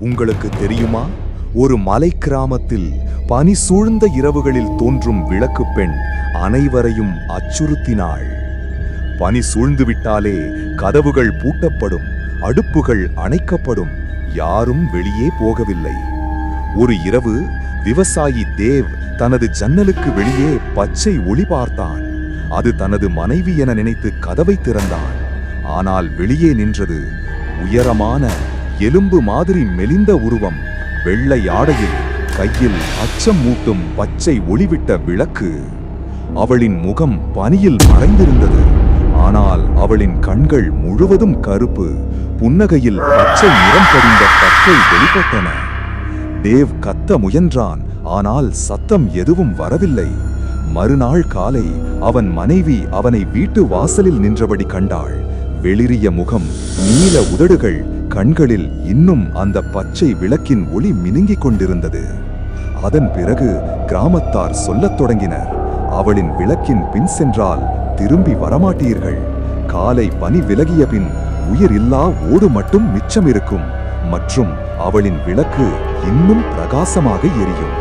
உங்களுக்கு தெரியுமா? ஒரு மலை கிராமத்தில் பனி சூழ்ந்த இரவுகளில் தோன்றும் விளக்கு பெண் அனைவரையும் அச்சுறுத்தினாள். பனி சூழ்ந்து விட்டாலே கதவுகள் பூட்டப்படும் அடுப்புகள் அணைக்கப்படும் யாரும் வெளியே போகவில்லை. ஒரு இரவு விவசாயி தேவ் தனது ஜன்னலுக்கு வெளியே பச்சை ஒளி பார்த்தான். அது தனது மனைவி என நினைத்து கதவை திறந்தான். ஆனால் வெளியே நின்றது உயரமான எலும்பு மாதிரி மெலிந்த உருவம். வெள்ளை ஆடையில் கையில் அச்சம் மூட்டும் பச்சை ஒளிவிட்ட விளக்கு. அவளின் முகம் பனியில் மறைந்திருந்தது. ஆனால் அவளின் கண்கள் முழுவதும் கருப்பு. புன்னகையில் பச்சை நிறம் படிந்த பச்சை வெளிப்பட்டன. தேவ் கத்த முயன்றான் ஆனால் சத்தம் எதுவும் வரவில்லை. மறுநாள் காலை அவன் மனைவி அவனை வீட்டு வாசலில் நின்றபடி கண்டாள். வெளிரிய முகம் நீல உதடுகள் கண்களில் இன்னும் அந்த பச்சை விளக்கின் ஒளி மினுங்கிக் கொண்டிருந்தது. அதன் பிறகு கிராமத்தார் சொல்லத் தொடங்கினர். அவளின் விளக்கின் பின் சென்றால் திரும்பி வரமாட்டீர்கள். காலை பனி விலகிய பின் உயிர் இல்லா ஓடு மட்டும் மிச்சம் இருக்கும். மற்றும் அவளின் விளக்கு இன்னும் பிரகாசமாக எரியும்.